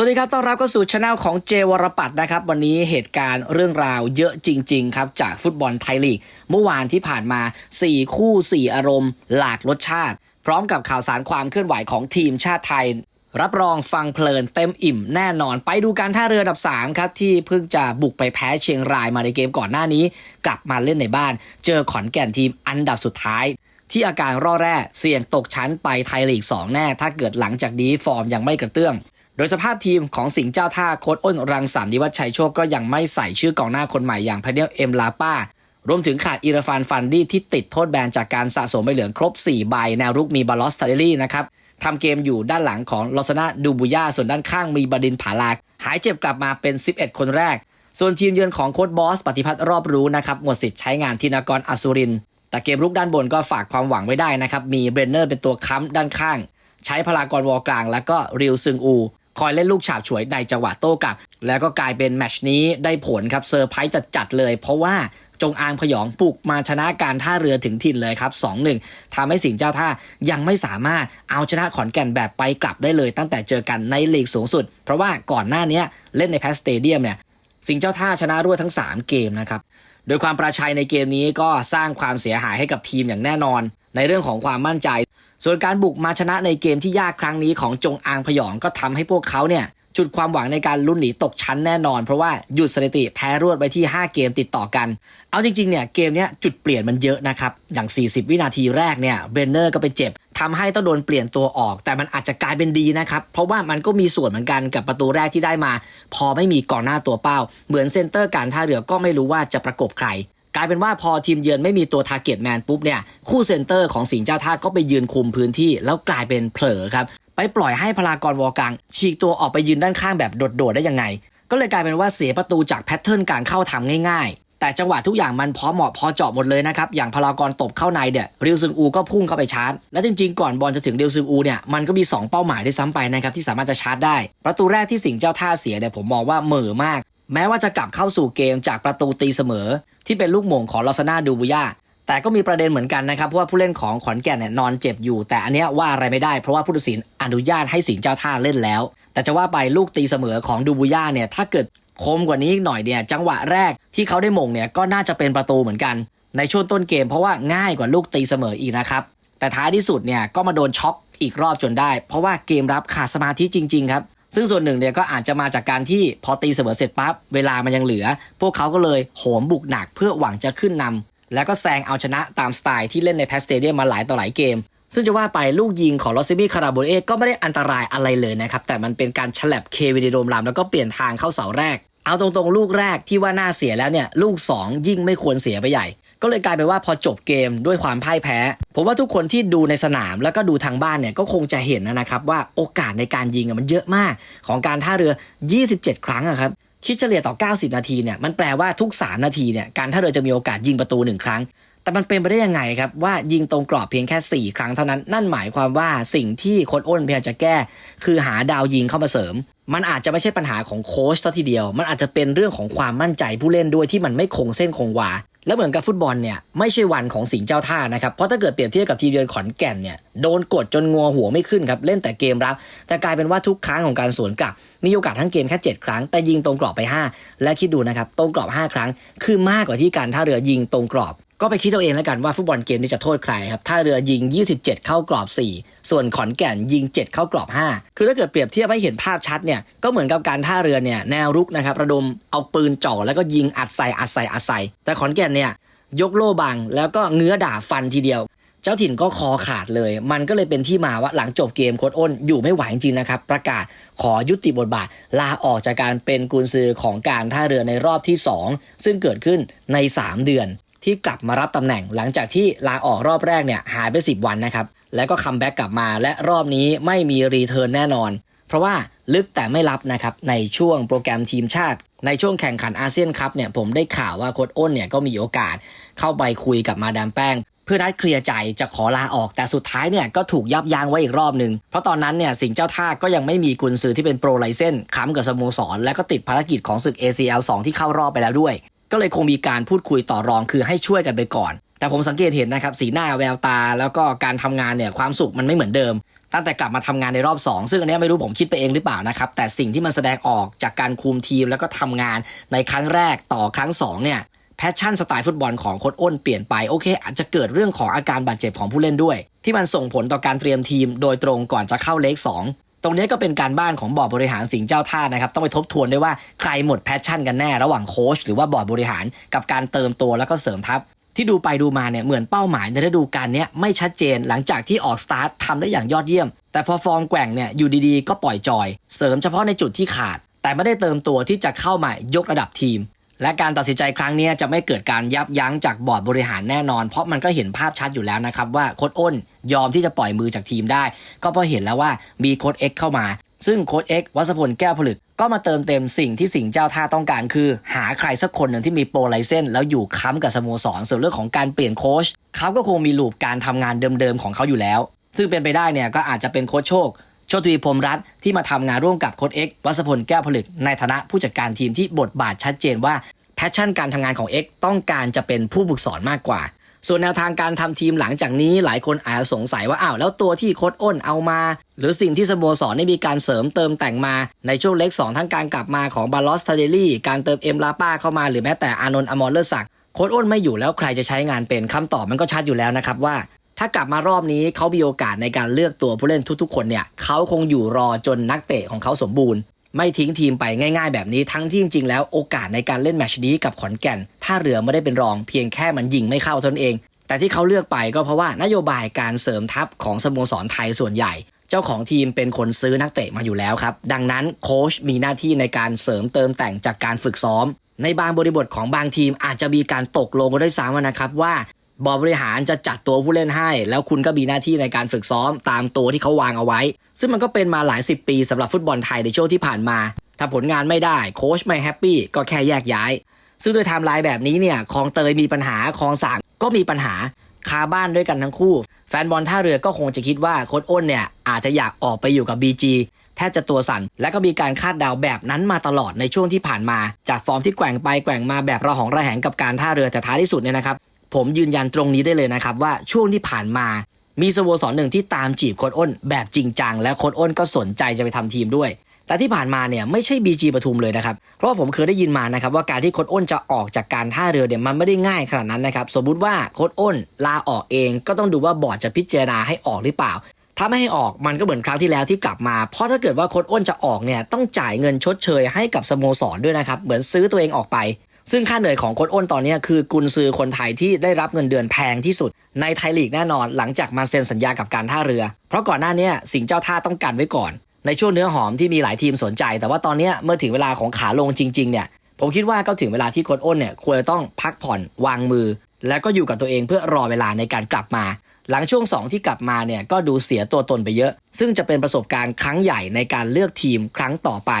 สวัสดีครับ ต้อนรับเข้าสู่ช anel ของเจวรปัตนะครับ วันนี้เหตุการณ์เรื่องราวเยอะจริง ๆ ครับ จากฟุตบอลไทยลีก เมื่อวานที่ผ่านมา 4 คู่ 4 อารมณ์ หลากรสชาติ พร้อมกับข่าวสารความเคลื่อนไหวของทีมชาติไทย รับรองฟังเพลินเต็มอิ่มแน่นอน ไปดูการท่าเรืออันดับ 3 ครับที่เพิ่งจะบุกไปแพ้เชียงรายมาในเกมก่อนหน้านี้ กลับมาเล่นในบ้าน เจอขอนแก่นทีมอันดับสุดท้ายที่อาการร่อแร่เสี่ยงตกชั้นไปไทยลีก 2 แน่ ถ้าเกิดหลังจากนี้ฟอร์มยังไม่กระเตื้อง โดยสภาพทีมของสิงห์เจ้าท่าโค้ดอ้นรังสรรค์นิวัฒน์ชัยโชคก็ยังไม่ใส่ชื่อกองหน้าคนใหม่อย่างพเนลเอ็มลาป้ารวมถึงขาดอิราฟานฟันดี้ที่ติดโทษแบนจากการสะสมใบเหลืองครบ 4 ใบ แนวรุกมีบาลอสตาเดลี่นะครับทำเกมอยู่ด้านหลังของลอสนาดูบุย่าส่วนด้านข้างมีบดินผาลากหายเจ็บกลับมาเป็น 11 คนแรก ส่วนทีมเยือนของโค้ดบอส ปฏิพัฒน์รอบรู้นะครับหมดสิทธิ์ใช้งานธินากรอสุริน แต่เกมรุกด้านบนก็ฝากความหวังไว้ได้นะครับมีเบรนเนอร์เป็นตัวค้ำด้านข้าง ใช้พลากรวอกลาง แล้วก็ริวซึงอู คอยเล่นลูกฉาบฉวยในจังหวะโต้กลับ แล้วก็กลายเป็นแมชนี้ได้ผลครับเซอร์ไพรส์จัดๆเลย เพราะว่าจงอางพยองปลุกมาชนะการท่าเรือถึงถิ่นเลยครับ 2-1 ทำให้สิงห์เจ้าท่ายังไม่สามารถเอาชนะขอนแก่นแบบไปกลับได้เลยตั้งแต่เจอกันในลีกสูงสุด เพราะว่าก่อนหน้านี้เล่นในแพสสเตเดียมเนี่ยสิงห์เจ้าท่าชนะรวดทั้ง 3 เกมนะครับ โดยความประชัยในเกมนี้ก็สร้างความเสียหายให้กับทีมอย่างแน่นอน ในเรื่องของความมั่นใจ ส่วนการบุกมาชนะในเกมที่ยากครั้งนี้ของจงอางพยองก็ทำให้พวกเขาเนี่ยจุดความหวังในการลุ้นหนีตกชั้นแน่นอน เพราะว่าหยุดสถิติแพ้รวดไว้ที่ 5 เกมติดต่อกัน เอาจริงๆเนี่ยเกมนี้จุดเปลี่ยนมันเยอะนะครับ อย่าง 40 วินาทีแรกเนี่ยเบรนเนอร์ก็ไปเจ็บทำให้ต้องโดนเปลี่ยนตัวออก แต่มันอาจจะกลายเป็นดีนะครับ เพราะว่ามันก็มีส่วนเหมือนกันกับประตูแรกที่ได้มา พอไม่มีก่อนหน้าตัวเป้า เหมือนเซนเตอร์การท่าเรือก็ไม่รู้ว่าจะประกบใคร ลายเป็นว่าพอทีมเยือนไม่มีตัวทาร์เก็ตแมนปุ๊บเนี่ยคู่เซนเตอร์ของสิงห์เจ้าท่าก็ไปยืนคุมพื้นที่ แล้วกลายเป็นเผลอครับไปปล่อยให้พลากรวอลกลางฉีกตัวออกไปยืนด้านข้างแบบโดดๆได้ยังไง ก็เลยกลายเป็นว่าเสียประตูจากแพทเทิร์นการเข้าทำง่ายๆ แต่จังหวะทุกอย่างมันพอเหมาะพอเจาะหมดเลยนะครับอย่างพลากรตบเข้าในเนี่ยริวซึงอูก็พุ่งเข้าไปชาร์จ และจริงๆ ก่อนบอลจะถึงริวซึงอูเนี่ยมันก็มี 2 เป้าหมายได้ซ้ำไปนะครับที่สามารถจะชาร์จได้ ประตูแรกที่สิงห์เจ้าท่าเสียเนี่ยผมมองว่าเหม่อมาก แม้ว่าจะกลับเข้าสู่เกมจากประตูตีเสมอ ที่เป็นลูกโมงของลอสนาดูบุย่าแต่ก็มีประเด็นเหมือนกันนะครับเพราะว่าผู้เล่นของขอนแก่นเนี่ยนอนเจ็บอยู่ แต่อันเนี้ยว่าอะไรไม่ได้เพราะว่าผู้ตัดสินอนุญาตให้สิงเจ้าท่าเล่นแล้ว แต่จะว่าไปลูกตีเสมอของดูบุย่าเนี่ยถ้าเกิดคมกว่านี้อีกหน่อยเนี่ยจังหวะแรกที่เขาได้มงเนี่ยก็น่าจะเป็นประตูเหมือนกัน ในช่วงต้นเกมเพราะว่าง่ายกว่าลูกตีเสมออีกนะครับแต่ท้ายที่สุดเนี่ยก็มาโดนช็อกอีกรอบจนได้ เพราะว่าเกมรับขาดสมาธิจริง ๆ ครับ ซึ่งส่วนหนึ่งเนี่ยก็อาจจะมาจากการที่พอตีเสมอเสร็จปั๊บเวลามันยังเหลือ พวกเขาก็เลยโหมบุกหนักเพื่อหวังจะขึ้นนำแล้วก็แซงเอาชนะตามสไตล์ที่เล่นในแพสเตเดียมมาหลายต่อหลายเกม ซึ่งจะว่าไปลูกยิงของลอสซิมี่คาราโบเอก็ไม่ได้อันตรายอะไรเลยนะครับ แต่มันเป็นการฉลับเควิดีโดมลามแล้วก็เปลี่ยนทางเข้าเสาแรก เอาตรงๆ ลูกแรกที่ว่าน่าเสียแล้วเนี่ยลูก 2 ยิ่งไม่ควรเสียไปใหญ่ ก็เลยกลายเป็นว่าพอจบเกมด้วยความพ่ายแพ้ ผมว่าทุกคนที่ดูในสนามแล้วก็ดูทางบ้านเนี่ยก็คงจะเห็นนะครับว่าโอกาสในการยิงมันเยอะมากของการท่าเรือ 27 ครั้งครับคิดเฉลี่ยต่อ 90 นาทีเนี่ยมันแปลว่าทุก 3 นาทีเนี่ยการท่าเรือจะมีโอกาสยิงประตู 1 ครั้ง แต่มันเป็นไปได้ยังไงครับว่ายิงตรงกรอบเพียงแค่ 4 ครั้งเท่านั้น นั่นหมายความว่าสิ่งที่โค้ชอ้นพยายามจะแก้ คือหาดาวยิงเข้ามาเสริม มันอาจจะไม่ใช่ปัญหาของโค้ชเท่าทีเดียว มันอาจจะเป็นเรื่องของความมั่นใจผู้เล่นด้วยที่มันไม่คงเส้นคงวา แล้วเหมือนกับฟุตบอลเนี่ยไม่ใช่วันของสิงห์เจ้าท่านะครับ เพราะถ้าเกิดเปรียบเทียบกับทีมเยือนขอนแก่นเนี่ยโดนกดจนงัวหัวไม่ขึ้นครับ เล่นแต่เกมรับ แต่กลายเป็นว่าทุกครั้งของการสวนกลับ มีโอกาสทั้งเกมแค่ 7 ครั้ง แต่ยิงตรงกรอบไป 5 และคิดดูนะครับตรงกรอบ 5 ครั้ง คือมากกว่าที่การท่าเรือยิงตรงกรอบ ก็ไปคิดเอาเองแล้วกันว่าฟุตบอลเกมนี้จะโทษใครครับท่าเรือยิง 27 เข้ากรอบ 4 ส่วนขอนแก่นยิง 7 เข้ากรอบ 5 คือถ้าเกิดเปรียบเทียบให้เห็นภาพชัดเนี่ยก็เหมือนกับการท่าเรือเนี่ยแนวรุกนะครับระดมเอาปืนจ่อแล้วก็ยิงอัดใส่อัดใส่อัดใส่แต่ขอนแก่นเนี่ยยกโล่บังแล้วก็เงื้อด่าฟันทีเดียว เจ้าถิ่นก็คอขาดเลย มันก็เลยเป็นที่มาว่าหลังจบเกมโค้ดอ้นอยู่ไม่ไหวจริงนะครับ ประกาศขอยุติบทบาท ลาออกจากการเป็นกุนซือของการท่าเรือในรอบที่ 2 ซึ่งเกิดขึ้นใน 3 เดือน ที่กลับมารับตำแหน่ง หลังจากที่ลาออกรอบแรกเนี่ยหายไป 10 วันนะครับ แล้วก็คัมแบ็กกลับมาและรอบนี้ไม่มีรีเทิร์นแน่นอน เพราะว่าลึกแต่ไม่รับนะครับในช่วงโปรแกรมทีมชาติ ในช่วงแข่งขันอาเซียนคัพเนี่ยผมได้ข่าวว่าโค้ดอ้นเนี่ยก็มีโอกาสเข้าไปคุยกับมาดามแป้งเพื่อนัดเคลียร์ใจจะขอลาออกแต่สุดท้ายเนี่ยก็ถูกยับยั้งไว้อีกรอบหนึ่งเพราะตอนนั้นเนี่ยสิงเจ้าท่าก็ยังไม่มีกุนซือที่เป็นโปรไลเซนค้ำกับสโมสร และก็ติดภารกิจของศึก ACL 2 ที่เข้ารอบไปแล้วด้วย ก็เลยคงมีการพูดคุยต่อรองคือให้ช่วยกันไปก่อน แต่ผมสังเกตเห็นนะครับสีหน้าแววตา แล้วก็การทำงานเนี่ยความสุขมันไม่เหมือนเดิม ตั้งแต่กลับมาทำงานในรอบ 2 ซึ่งอันนี้ไม่รู้ผมคิดไปเองหรือเปล่านะครับ แต่สิ่งที่มันแสดงออกจากการคุมทีมแล้วก็ทำงานในครั้งแรกต่อครั้ง2เนี่ยแพชชั่นสไตล์ฟุตบอลของโค้ชอ้นเปลี่ยนไปโอเค อาจจะเกิดเรื่องของอาการบาดเจ็บของผู้เล่นด้วย ที่มันส่งผลต่อการเตรียมทีมโดยตรงก่อนจะเข้าเลข2 ตรงนี้ก็เป็นการบ้านของบอร์ดบริหารสิงห์เจ้าท่านะครับ ต้องไปทบทวนด้วยว่าใครหมดแพชชั่นกันแน่ระหว่างโค้ชหรือว่าบอร์ดบริหารกับการเติมตัวแล้วก็เสริมทัพที่ดูไปดูมาเนี่ยเหมือนเป้าหมายในฤดูกาลนี้ไม่ชัดเจนหลังจากที่ออกสตาร์ททำได้อย่างยอดเยี่ยม แต่พอฟอร์มแกว่งเนี่ยอยู่ดีๆ ก็ปล่อยจอย เสริมเฉพาะในจุดที่ขาด แต่ไม่ได้เติมตัวที่จะเข้ามายกระดับทีม และการตัดสินใจครั้งนี้จะไม่เกิดการยับยั้งจากบอร์ดบริหารแน่นอน เพราะมันก็เห็นภาพชัดอยู่แล้วนะครับว่าโค้ชอ้นยอมที่จะปล่อยมือจากทีมได้ ก็เพราะเห็นแล้วว่ามีโค้ชเอ็กเข้ามา ซึ่งโค้ชเอ็กวัสพลแก้วผลึกก็มาเติมเต็มสิ่งที่สิงเจ้าท่าต้องการคือ หาใครสักคนหนึ่งที่มีโปรไลเซนแล้วอยู่ค้ำกับสโมสรส่วนเรื่องของการเปลี่ยนโค้ชเขาก็คงมีลูปการทำงานเดิมๆของเขาอยู่แล้ว ซึ่งเป็นไปได้เนี่ยก็อาจจะเป็นโค้ชโชค โชคทวีพรมรัตน์ที่มาทำงานร่วมกับโค้ชเอ็กวัสพลแก้วผลึก ในฐานะผู้จัดการทีมที่บทบาทชัดเจนว่าแพชชั่นการทำงานของเอ็กต้องการจะเป็นผู้ฝึกสอนมากกว่า ส่วนแนวทางการทำทีมหลังจากนี้หลายคนอาจจะสงสัยว่าอ้าวแล้วตัวที่โค้ชอ้นเอามา หรือสิ่งที่สโมสรได้มีการเสริมเติมแต่งมาในช่วงเล็ก 2 ทั้งการกลับมาของบาลอสทาเดลี่การเติมเอ็มลาป้าเข้ามาหรือแม้แต่อานนท์อมรเลอร์ศักดิโค้ชอ้นไม่อยู่แล้วใครจะใช้งานเป็นคำตอบมันก็ชัดอยู่แล้วนะครับว่า ถ้ากลับมารอบนี้เขามีโอกาสในการเลือกตัวผู้เล่นทุกๆ คนเนี่ยเขาคงอยู่รอจนนักเตะของเขาสมบูรณ์ ไม่ทิ้งทีมไปง่ายๆ แบบนี้ทั้งที่จริงๆแล้วโอกาสในการเล่นแมชนี้กับขอนแก่นท่าเรือไม่ได้เป็นรองเพียงแค่มันยิงไม่เข้าเท่านั้นเอง แต่ที่เขาเลือกไปก็เพราะว่านโยบายการเสริมทัพของสโมสรไทยส่วนใหญ่เจ้าของทีมเป็นคนซื้อนักเตะมาอยู่แล้วครับ ดังนั้นโค้ชมีหน้าที่ในการเสริมเติมแต่งจากการฝึกซ้อม ในบางบริบทของบางทีมอาจจะมีการตกลงกันด้วยซ้ำนะครับว่า บอร์ดบริหารจะจัดตัวผู้เล่นให้ แล้วคุณก็มีหน้าที่ในการฝึกซ้อมตามตัวที่เขาวางเอาไว้ ซึ่งมันก็เป็นมาหลายสิบปีสำหรับฟุตบอลไทยในช่วงที่ผ่านมา ถ้าผลงานไม่ได้โค้ชไม่แฮปปี้ก็แค่แยกย้าย ซึ่งโดยไทม์ไลน์แบบนี้เนี่ยคลองเตยมีปัญหาคลองสางก็มีปัญหาคาบ้านด้วยกันทั้งคู่ แฟนบอลท่าเรือก็คงจะคิดว่าโค้ชอ้นเนี่ยอาจจะอยากออกไปอยู่กับ BG แทบจะตัวสั่น และก็มีการคาดเดาแบบนั้นมาตลอดในช่วงที่ผ่านมา จากฟอร์มที่แกว่งไปแกว่งมาแบบระหองระแหงกับการท่าเรือแต่ท้ายที่สุดเนี่ยนะครับ ผมยืนยันตรงนี้ได้เลยนะครับว่าช่วงที่ผ่านมามีสโมสรหนึ่งที่ตามจีบโค้ดอ้นแบบจริงจัง และโค้ดอ้นก็สนใจจะไปทำทีมด้วย แต่ที่ผ่านมาเนี่ยไม่ใช่ BG ปทุมเลยนะครับ เพราะาผมเคยได้ยินมานะครับว่าการที่โค้ดอ้นจะออกจากการท่าเรือเนี่ยมันไม่ได้ง่ายขนาดนั้นนะครับ สมมุติว่าโค้ดอ้นลาออกเองก็ต้องดูว่าบอร์ดจะพิจารณาให้ออกหรือเปล่า ถ้าไม่ให้ออกมันก็เหมือนครั้งที่แล้วที่กลับมา เพราะถ้าเกิดว่าโค้ดอ้นจะออกเนี่ยต้องจ่ายเงินชดเชยให้กับสโมสรด้วยนะครับ เหมือนซื้อตัวเองออกไป ซึ่งค่าเหนื่อยของโค้ดอ้นตอนนี้คือกุนซือคนไทยที่ได้รับเงินเดือนแพงที่สุด ในไทยลีกแน่นอนหลังจากมาเซ็นสัญญากับการท่าเรือ เพราะก่อนหน้านี้สิงเจ้าท่าต้องกันไว้ก่อน ในช่วงเนื้อหอมที่มีหลายทีมสนใจ แต่ว่าตอนนี้เมื่อถึงเวลาของขาลงจริงๆเนี่ยผมคิดว่าก็ถึงเวลาที่โค้ดอ้นเนี่ยควรจะต้องพักผ่อนวางมือ แล้วก็อยู่กับตัวเองเพื่อรอเวลาในการกลับมา หลังช่วง 2 ที่กลับมาเนี่ยก็ดูเสียตัวตนไปเยอะ ซึ่งจะเป็นประสบการณ์ครั้งใหญ่ในการเลือกทีมครั้งต่อไป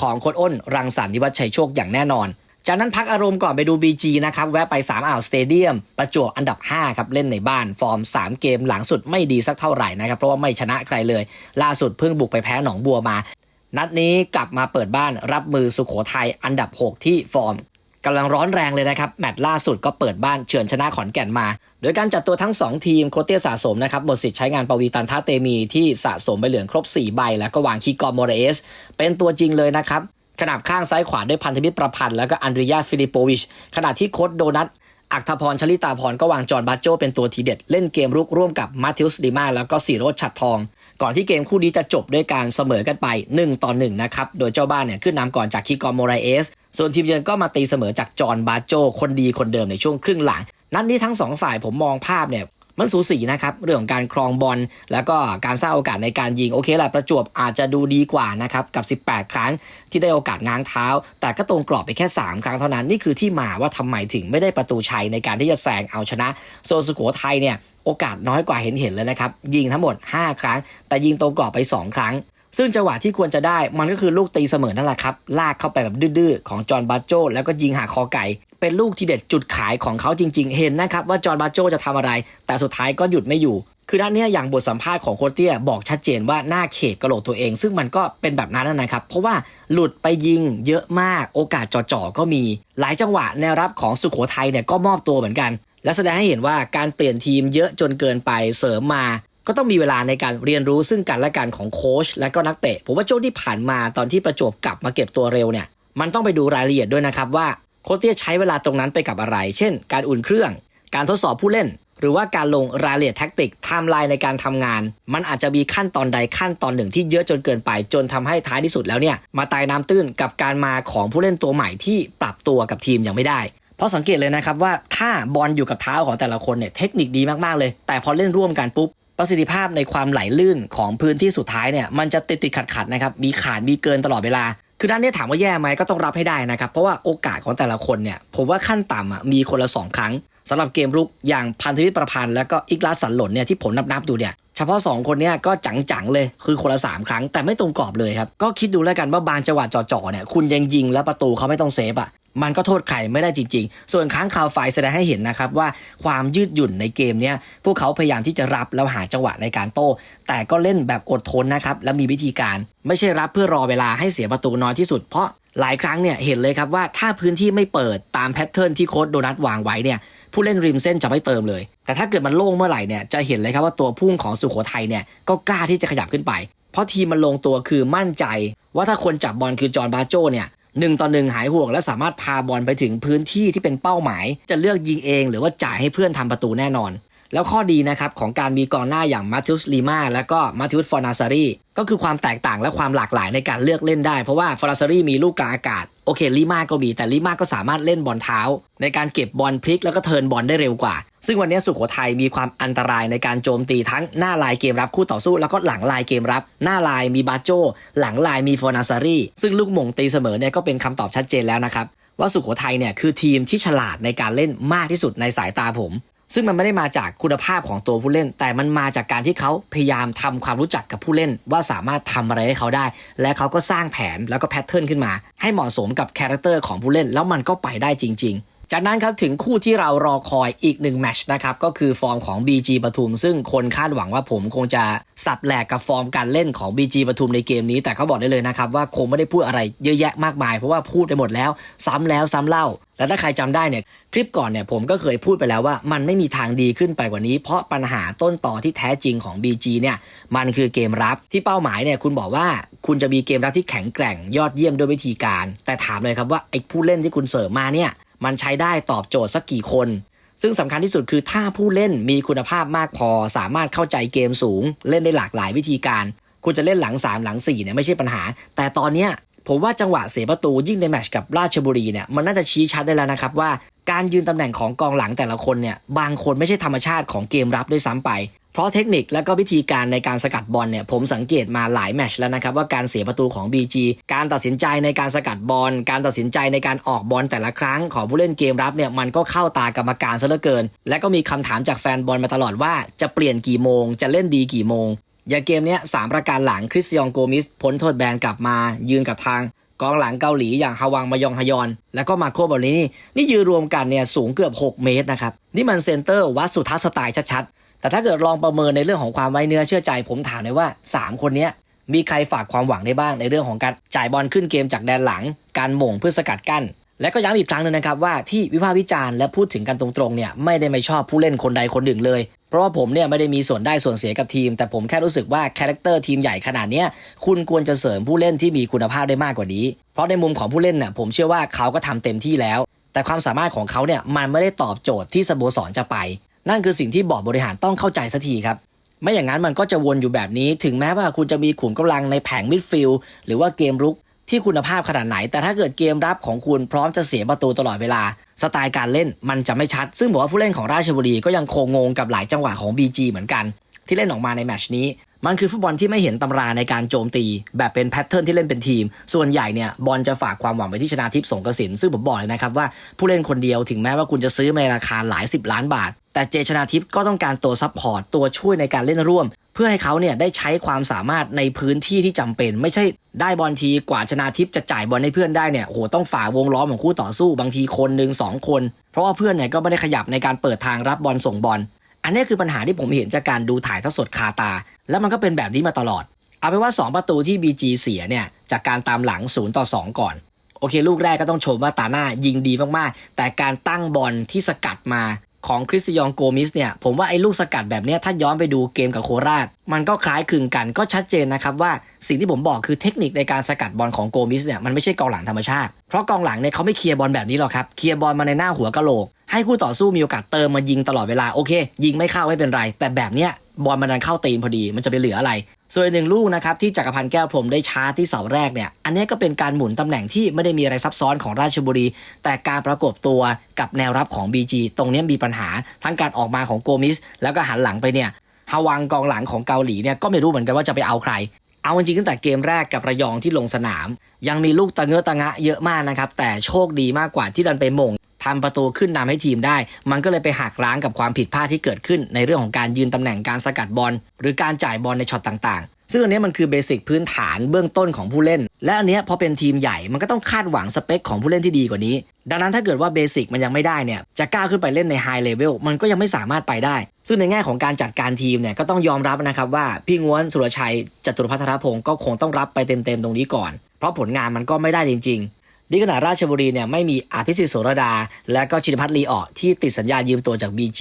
ของโค้ดอ้น รังสรรค์นิวัฒชัยโชคอย่างแน่นอน จากนั้นพักอารมณ์ก่อนไปดู BG นะครับแวะไป3อ่าวสเตเดียมประจวบอันดับ 5 ครับเล่นในบ้านฟอร์ม 3 เกมหลังสุดไม่ดีสักเท่าไหร่นะครับเพราะว่าไม่ชนะใครเลย ล่าสุดเพิ่งบุกไปแพ้หนองบัวมา นัดนี้กลับมาเปิดบ้านรับมือสุโขทัยอันดับ 6 ที่ฟอร์มกำลังร้อนแรงเลยนะครับ แมตช์ล่าสุดก็เปิดบ้านเฉือนชนะขอนแก่นมา โดยการจัดตัวทั้ง 2 ทีมโคเต้สะสมนะครับหมดสิทธิ์ใช้งานปวีตันท่าเตมีที่สะสมใบเหลืองครบ 4 ใบ แล้วก็วางคีกอร์โมเรสเป็นตัวจริงเลยนะครับ ขนาบข้างซ้ายขวาด้วยพันธมิตรประพันธ์แล้วก็อันดริยาฟิลิปโปวิช ขณะที่โค้ดโดนัทอักทพรชลิตาพรก็วางจอร์นบาโจเป็นตัวทีเด็ด เล่นเกมรุกร่วมกับมาธิอุสดิมาแล้วก็สีโรจน์ฉัดทอง ก่อนที่เกมคู่นี้จะจบด้วยการเสมอกันไป 1 ต่อ 1 นะครับ โดยเจ้าบ้านเนี่ยขึ้นนำก่อนจากคิกอร์โมไรเอส ส่วนทีมเยือนก็มาตีเสมอจากจอร์นบาโจคนดีคนเดิมในช่วงครึ่งหลัง นัดนี้ทั้งสองฝ่ายผมมองภาพเนี่ย มันสูสีนะครับเรื่องของการครองบอลแล้วก็การสร้างโอกาสในการยิงโอเคแหละประจวบอาจจะดูดีกว่านะครับกับ 18 ครั้งที่ได้โอกาสง้างเท้า แต่ก็ตรงกรอบไปแค่ 3 ครั้งเท่านั้นนี่คือที่มาว่าทำไมถึงไม่ได้ประตูชัยในการที่จะแซงเอาชนะโซสุโขทัยเนี่ยโอกาสน้อยกว่าเห็นเห็นเลยนะครับยิงทั้งหมด 5 ครั้ง แต่ยิงตรงกรอบไป 2 ครั้งซึ่งจังหวะที่ควรจะได้มันก็คือลูกตีเสมอนั่นแหละครับ ลากเข้าไปแบบดื้อๆ ของจอห์นบาโจแล้วก็ยิงหาคอไก่ เป็นลูกทีเด็ดจุดขายของเขาจริง ๆ เห็นนะครับว่าจอห์นบาโจจะทำอะไร แต่สุดท้ายก็หยุดไม่อยู่ คือด้านนี้อย่างบทสัมภาษณ์ของโคเตียบอกชัดเจนว่าหน้าเขตกระโหลกตัวเอง ซึ่งมันก็เป็นแบบนั้นนะครับ เพราะว่าหลุดไปยิงเยอะมากโอกาสจ่อๆก็มี หลายจังหวะแนวรับของสุโขทัยเนี่ยก็มอบตัวเหมือนกัน และแสดงให้เห็นว่าการเปลี่ยนทีมเยอะจนเกินไปเสริมมาก็ต้องมีเวลาในการเรียนรู้ซึ่งกันและกันของโค้ชและก็นักเตะ ผมว่าช่วงที่ผ่านมาตอนที่ประจวบกลับมาเก็บตัวเร็วเนี่ย มันต้องไปดูรายละเอียดด้วยนะครับว่า โค้ชเตี้ยใช้เวลาตรงนั้นไปกับอะไร เช่น การอุ่นเครื่อง การทดสอบผู้เล่น หรือว่าการลงรายละเอียดแท็กติกไทม์ไลน์ในการทำงาน มันอาจจะมีขั้นตอนใดขั้นตอนหนึ่งที่เยอะจนเกินไป จนทำให้ท้ายที่สุดแล้วเนี่ยมาตายน้ำตื้นกับการมาของผู้เล่นตัวใหม่ที่ปรับตัวกับทีมยังไม่ได้เพราะสังเกตเลยนะครับว่าถ้าบอลอยู่กับเท้าของแต่ละคนเนี่ยเทคนิคดีมาก ๆ เลย แต่พอเล่นร่วมกันปุ๊บ ประสิทธิภาพในความไหลลื่นของพื้นที่สุดท้ายเนี่ยมันจะติดติดขัดขัดนะครับ มีขาดมีเกินตลอดเวลา คือด้านนี้ถามว่าแย่ไหมก็ต้องรับให้ได้นะครับ เพราะว่าโอกาสของแต่ละคนเนี่ย ผมว่าขั้นต่ำอะมีคนละสองครั้งสำหรับเกมรุกอย่างพันธมิตรประพันธ์แล้วก็อิกลาสันหล่นเนี่ยที่ผมนับนับๆดูเนี่ยเฉพาะ 2 คนเนี่ยก็จังๆเลยคือคนละ 3 ครั้งแต่ไม่ตรงกรอบเลยครับ ก็คิดดูแล้วกันว่าบางจังหวะจ่อๆเนี่ยคุณยังยิงแล้วประตูเขาไม่ต้องเซฟอะ มันก็โทษใครไม่ได้จริง ๆ ส่วนค้างคาวไฟแสดงให้เห็นนะครับว่าความยืดหยุ่นในเกมเนี้ยพวกเขาพยายามที่จะรับแล้วหาจังหวะในการโต้ แต่ก็เล่นแบบอดทนนะครับและมีวิธีการ ไม่ใช่รับเพื่อรอเวลาให้เสียประตูน้อยที่สุดเพราะหลายครั้งเนี่ยเห็นเลยครับว่าถ้าพื้นที่ไม่เปิดตามแพทเทิร์นที่โค้ดโดนัทวางไว้เนี่ยผู้เล่นริมเส้นจะไม่เติมเลย แต่ถ้าเกิดมันโล่งเมื่อไหร่เนี่ยจะเห็นเลยครับว่าตัวพุ่งของสุโขทัยเนี่ยก็กล้าที่จะขยับขึ้นไป เพราะทีมมันลงตัวคือมั่นใจ ว่าถ้าคนจับบอลคือจอห์นบาโจเนี่ย หนึ่งต่อหนึ่งหายห่วงและสามารถพาบอลไปถึงพื้นที่ที่เป็นเป้าหมาย จะเลือกยิงเอง หรือว่าจ่ายให้เพื่อนทำประตูแน่นอน แล้วข้อดีนะครับของการมีกองหน้าอย่างมาธิอุสลีมาและก็มาธิอุสฟอร์นาซารีก็คือความแตกต่างและความหลากหลายในการเลือกเล่นได้ เพราะว่าฟอร์นาซารีมีลูกกลางอากาศโอเคลีมาก็มีแต่ลีมาก็สามารถเล่นบอลเท้า ในการเก็บบอลพลิกแล้วก็เทิร์นบอลได้เร็วกว่า ซึ่งวันนี้สุโขทัยมีความอันตรายในการโจมตีทั้งหน้าลายเกมรับคู่ต่อสู้ แล้วก็หลังลายเกมรับ หน้าลายมีบาโจ หลังลายมีฟอร์นาซารีซึ่งลูกหม่งตีเสมอเนี่ยก็เป็นคำตอบชัดเจนแล้วนะครับว่าสุโขทัยเนี่ยคือทีมที่ฉลาดในการเล่นมากที่สุดในสายตาผม ซึ่งมันไม่ได้มาจากคุณภาพของตัวผู้เล่น แต่มันมาจากการที่เขาพยายามทำความรู้จักกับผู้เล่น ว่าสามารถทำอะไรให้เขาได้ และเขาก็สร้างแผนแล้วก็แพทเทิร์นขึ้นมา ให้เหมาะสมกับคาแรคเตอร์ของผู้เล่น แล้วมันก็ไปได้จริง ๆ จากนั้นครับถึงคู่ที่เรารอคอยอีกหนึ่งแมชนะครับก็คือฟอร์มของ BG ปทุม ซึ่งคนคาดหวังว่าผมคงจะสับแหลกกับฟอร์มการเล่นของ BG ปทุมในเกมนี้ แต่เขาบอกได้เลยนะครับว่าคงไม่ได้พูดอะไรเยอะแยะมากมาย เพราะว่าพูดไปหมดแล้ว ซ้ำแล้วซ้ำเล่า และถ้าใครจำได้เนี่ยคลิปก่อนเนี่ยผมก็เคยพูดไปแล้วว่ามันไม่มีทางดีขึ้นไปกว่านี้ เพราะปัญหาต้นต่อที่แท้จริงของ BG เนี่ยมันคือเกมรับที่เป้าหมายเนี่ยคุณบอกว่าคุณจะมีเกมรับที่แข็งแกร่งยอดเยี่ยมด้วยวิธีการ แต่ถามเลยครับว่าไอ้ผู้เล่นที่คุณเสริมมาเนี่ย มันใช้ได้ตอบโจทย์สักกี่คน ซึ่งสำคัญที่สุดคือถ้าผู้เล่นมีคุณภาพมากพอ สามารถเข้าใจเกมสูง เล่นได้หลากหลายวิธีการ คุณจะเล่นหลัง 3 หลัง4เนี่ยไม่ใช่ปัญหา แต่ตอนเนี้ยผมว่าจังหวะเสียประตูยิ่งในแมตช์กับราชบุรีเนี่ยมันน่าจะชี้ชัดได้แล้วนะครับว่าการยืนตำแหน่งของกองหลังแต่ละคนเนี่ยบางคนไม่ใช่ธรรมชาติของเกมรับด้วยซ้ำไป ราะเทคนิคและก็วิธีการในการสกัดบอลเนี่ยผมสังเกตมาหลายแมชแล้วนะครับว่าการเสียประตูของ BG การตัดสินใจในการสกัดบอล การตัดสินใจในการออกบอลแต่ละครั้งของผู้เล่นเกมรับเนี่ยมันก็เข้าตากรรมการซะเหลือเกิน และก็มีคำถามจากแฟนบอลมาตลอดว่าจะเปลี่ยนกี่โมง จะเล่นดีกี่โมง อย่างเกมเนี้ยสามประการหลังคริสยองโกมิสพ้นโทษแบนกลับมา ยืนกับทางกองหลังเกาหลีอย่างฮาวังมายองฮยอน แล้วก็มาโคบอลนี่นี่ยืนรวมกันเนี่ยสูงเกือบ 6 เมตรนะครับ นี่มันเซนเตอร์วัดสุทัศน์สไตล์ชัด แต่ถ้าเกิดลองประเมินในเรื่องของความไว้เนื้อเชื่อใจ ผมถามเลยว่า 3 คนนี้มีใครฝากความหวังได้บ้างในเรื่องของการจ่ายบอลขึ้นเกมจากแดนหลัง การหม่งเพื่อสกัดกั้น และก็ย้ำอีกครั้งหนึ่งนะครับว่าที่วิพากษ์วิจารณ์และพูดถึงกันตรงๆเนี่ยไม่ได้ไม่ชอบผู้เล่นคนใดคนหนึ่งเลย เพราะว่าผมเนี่ยไม่ได้มีส่วนได้ส่วนเสียกับทีม แต่ผมแค่รู้สึกว่าคาแรคเตอร์ทีมใหญ่ขนาดนี้คุณควรจะเสริมผู้เล่นที่มีคุณภาพได้มากกว่านี้ เพราะในมุมของผู้เล่นน่ะผมเชื่อว่าเขาก็ทำเต็มที่แล้วแต่ความสามารถของเขาเนี่ยมันไม่ได้ตอบโจทย์ที่สโมสรจะไป นั่นคือสิ่งที่บอร์ดบริหารต้องเข้าใจสักทีครับ ไม่อย่างนั้นมันก็จะวนอยู่แบบนี้ ถึงแม้ว่าคุณจะมีขุมกำลังในแผงมิดฟิลด์หรือว่าเกมรุกที่คุณภาพขนาดไหน แต่ถ้าเกิดเกมรับของคุณพร้อมจะเสียประตูตลอดเวลา สไตล์การเล่นมันจะไม่ชัด ซึ่งบอกว่าผู้เล่นของราชบุรีก็ยังคงงงกับหลายจังหวะของ BG เหมือนกัน ที่เล่นออกมาในแมชนี้ มันคือฟุตบอลที่ไม่เห็นตำราในการโจมตี แบบเป็นแพทเทิร์นที่เล่นเป็นทีม ส่วนใหญ่เนี่ยบอลจะฝากความหวังไปที่ชนาทิพย์สงกระสิน ซึ่งผมบอกเลยนะครับว่าผู้เล่นคนเดียวถึงแม้ว่าคุณจะซื้อในราคาหลายสิบล้านบาท แต่เจชนาทิพย์ก็ต้องการตัวซัพพอร์ตตัวช่วยในการเล่นร่วม เพื่อให้เขาเนี่ยได้ใช้ความสามารถในพื้นที่ที่จำเป็น ไม่ใช่ได้บอลทีกว่าชนาทิพย์จะจ่ายบอลให้เพื่อนได้เนี่ยโอ้โหต้องฝ่าวงล้อมของคู่ต่อสู้บางทีคนหนึ่งสองคน เพราะว่าเพื่อนเนี่ยก็ไม่ได้ขยับในการเปิดทางรับบอลส่งบอล อันนี้คือปัญหาที่ผมเห็นจากการดูถ่ายทอดสดคาตา แล้วมันก็เป็นแบบนี้มาตลอด เอาเป็นว่า 2 ประตูที่ BG เสียเนี่ยจากการตามหลัง0ต่อ2 ก่อน โอเค ลูกแรกก็ต้องชมว่าตาหน้ายิงดีมากๆ แต่การตั้งบอลที่สกัดมาของคริสติยองโกมิสเนี่ยผมว่าไอ้ลูกสกัดแบบนี้ถ้าย้อนไปดูเกมกับโคราช มันก็คล้ายคลึงกันก็ชัดเจนนะครับว่าสิ่งที่ผมบอกคือเทคนิคในการสกัดบอลของโกมิสเนี่ยมันไม่ใช่กองหลังธรรมชาติ เพราะกองหลังเนี่ยเขาไม่เคลียร์บอลแบบนี้หรอกครับเคลียร์บอลมาในหน้าหัวกะโหลก ให้คู่ต่อสู้มีโอกาสเติมมายิงตลอดเวลาโอเค ยิงไม่เข้าไม่เป็นไร แต่แบบเนี้ยบอลมันดันเข้าตีนพอดีมันจะไปเหลืออะไร ส่วนหนึ่งลูกนะครับที่จักรพันธ์แก้วพรมได้ชาร์จที่เสาแรกเนี่ยอันนี้ก็เป็นการหมุนตำแหน่งที่ไม่ได้มีอะไรซับซ้อนของราชบุรี แต่การประกบตัวกับแนวรับของ BG ตรงเนี้ยมีปัญหาทั้งการออกมาของโกมิส แล้วก็หันหลังไปเนี่ย ฮาวังกองหลังของเกาหลีเนี่ยก็ไม่รู้เหมือนกันว่าจะไปเอาใคร เอาจริงๆตั้งแต่เกมแรกกับระยองที่ลงสนาม ยังมีลูกตะเงอะตะงะเยอะมากนะครับ แต่โชคดีมากกว่าที่ดันไปมงทำประตูขึ้นนำให้ทีมได้ มันก็เลยไปหักล้างกับความผิดพลาดที่เกิดขึ้นในเรื่องของการยืนตำแหน่งการสกัดบอลหรือการจ่ายบอลในช็อตต่าง ซึ่งอันนี้มันคือเบสิกพื้นฐานเบื้องต้นของผู้เล่น และอันเนี้ยพอเป็นทีมใหญ่มันก็ต้องคาดหวังสเปคของผู้เล่นที่ดีกว่านี้ ดังนั้นถ้าเกิดว่าเบสิกมันยังไม่ได้เนี่ยจะก้าวขึ้นไปเล่นในไฮเลเวลมันก็ยังไม่สามารถไปได้ ซึ่งในแง่ของการจัดการทีมเนี่ยก็ต้องยอมรับนะครับว่าพี่ง้วนสุรชัยจตุรพัฒนพงศ์ก็คงต้องรับไปเต็มๆตรงนี้ก่อน เพราะผลงานมันก็ไม่ได้จริงๆนี่ขณะราชบุรีเนี่ยไม่มีอภิสิทธิ์โสรดา และก็ชินพัฒน์ลีออที่ติดสัญญายืมตัวจาก BG